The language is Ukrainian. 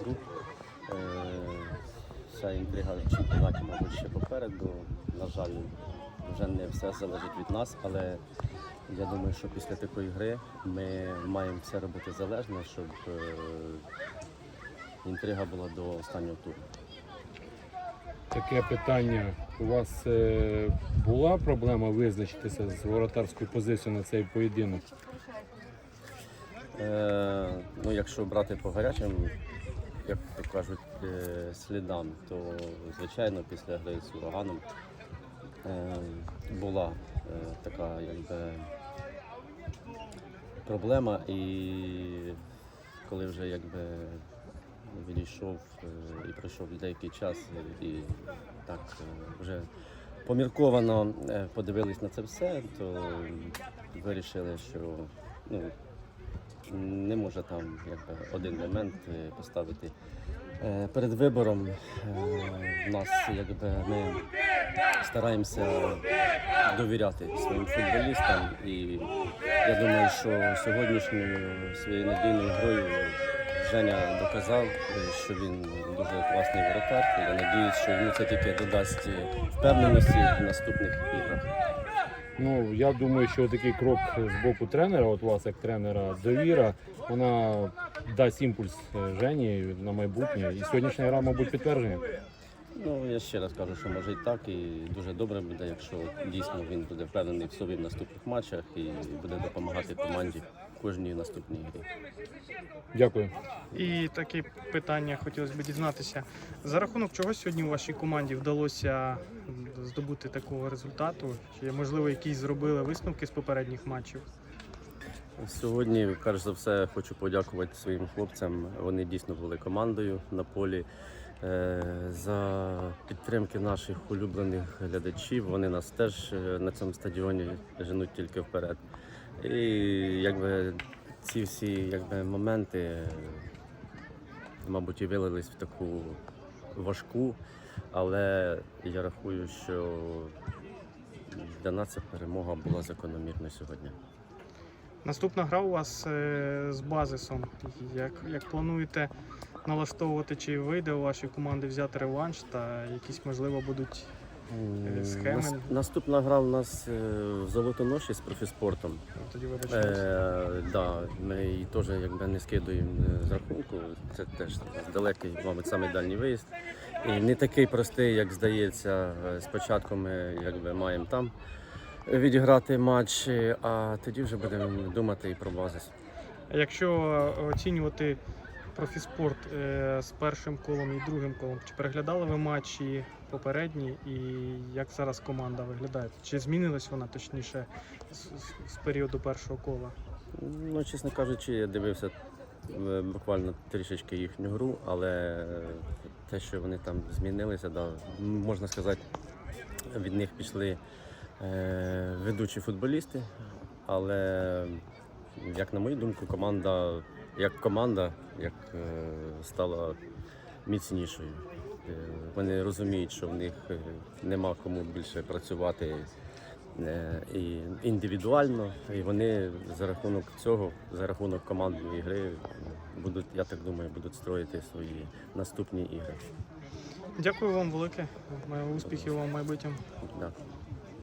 груп. Е, Вся інтрига в чемпіонаті, мабуть, ще попереду. На жаль, вже не все залежить від нас, але я думаю, що після такої гри ми маємо все робити залежно, щоб е, інтрига була до останнього туру. Таке питання. У вас е, була проблема визначитися з воротарською позицією на цей поєдинок? Е, ну, якщо брати по гарячим, як то кажуть, е, слідам, то звичайно після гри з ураганом е, була е, така якби проблема, і коли вже якби відійшов і пройшов деякий час, і, так вже помірковано подивились на це все, то вирішили, що ну, не може там якби, один момент е, поставити е, перед вибором. Е, нас якби ми стараємося довіряти своїм футболістам. І я думаю, що сьогоднішньою своєю надійною грою Женя доказав, що він дуже класний воротар. Я надіюсь, що йому це тільки додасть впевненості в наступних іграх. Ну, я думаю, що такий крок з боку тренера, от вас як тренера, довіра, вона дасть імпульс е, Жені на майбутнє. І сьогоднішня гра, мабуть, підтвердження. Ну, я ще раз кажу, що може і так, і дуже добре буде, якщо дійсно він буде впевнений в собі в наступних матчах і буде допомагати команді кожній наступній грі. Дякую. І таке питання хотілося б дізнатися. За рахунок чого сьогодні у вашій команді вдалося здобути такого результату? Чи можливо якісь зробили висновки з попередніх матчів? Сьогодні, перш за все, хочу подякувати своїм хлопцям. Вони дійсно були командою на полі. Е, За підтримки наших улюблених глядачів. Вони нас теж е, на цьому стадіоні женуть тільки вперед. І якби ці всі якби, моменти, мабуть, і вилились в таку важку, але я рахую, що для нас ця перемога була закономірною сьогодні. Наступна гра у вас е, з базисом. Як, як плануєте налаштовувати, чи вийде у вашій команди взяти реванш та якісь можливо будуть схеми. нас- Наступна гра у нас е, в Золотоноші з профіспортом. ну, тоді вибачаюся. Е, да, ми її теж якби не скидуємо е, з рахунку. Це теж далекий, мабуть, самий дальній виїзд. І не такий простий, як здається. Е, Спочатку ми якби маємо там відіграти матч, е, а тоді вже будемо думати і про базис. Якщо оцінювати профіспорт е, з першим колом і другим колом, чи переглядали ви матчі попередні і як зараз команда виглядає? Чи змінилась вона точніше з, з- з періоду першого кола? Ну, чесно кажучи, я дивився е, буквально трішечки їхню гру, але те, що вони там змінилися, да, можна сказати, від них пішли е, ведучі футболісти. Але, як на мою думку, команда як команда як, е, стала міцнішою. Е, Вони розуміють, що в них е, нема кому більше працювати і індивідуально, і вони за рахунок цього, за рахунок командної гри, будуть, я так думаю, будуть строїти свої наступні ігри. Дякую вам велике. Успіхів вам майбутньому. Да.